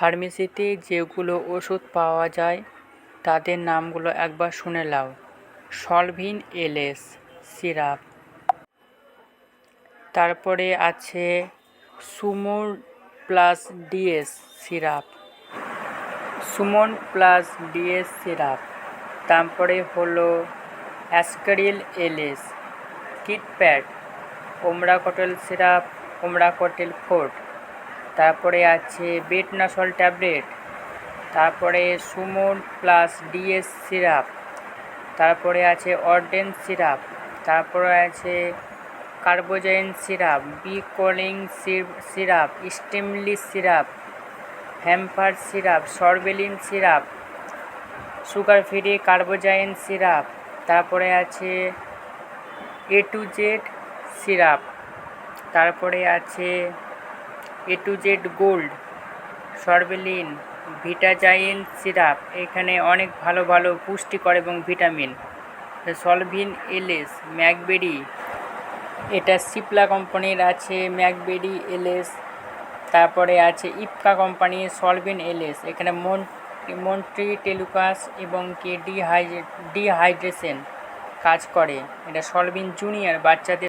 ফার্মেসিতে যেগুলো ওষুধ পাওয়া যায়, তাদের নামগুলো একবার শুনে নাও। Solvin LS syrup. তারপরে আছে সুমোর প্লাস ডিএস সিরাপ। সুমন প্লাস ডিএস সিরাপ। তারপরে হলো অ্যাসকারিল এলএস। কিটপ্যাড ওমরা কটল সিরাপ ওমরা কটেল ফোর্ট। তারপরে আছে বেটনাসল ট্যাবলেট, তারপরে সুমন প্লাস ডিএস সিরাপ, তারপরে আছে অর্ডেন সিরাপ, তারপরে আছে কার্বোজাইন সিরাপ বি কলিং সিরাপ স্টেমলি সিরাপ, হ্যাম্পার সিরাপ, সরবেলিন সিরাপ সুগার ফ্রি কার্বোজাইন সিরাপ, তারপরে আছে এ টু জেড সিরাপ, তারপরে আছে এ টু জেড গোল্ড সরবেলিন ভিটাজাইন সিরাপ এখানে অনেক ভালো ভালো পুষ্টিকর এবং ভিটামিন। সলভিন এলএস ম্যাকবেরি এটা সিপলা কোম্পানির আছে ম্যাকবেরি এলএস তারপরে আছে ইপকা কোম্পানির সলভিন এলএস এখানে মন মন্ট্রি টেলুকাস এবং কে ডিহাইড্রে ডিহাইড্রেশন কাজ করে। এটা সলভিন জুনিয়র বাচ্চাদের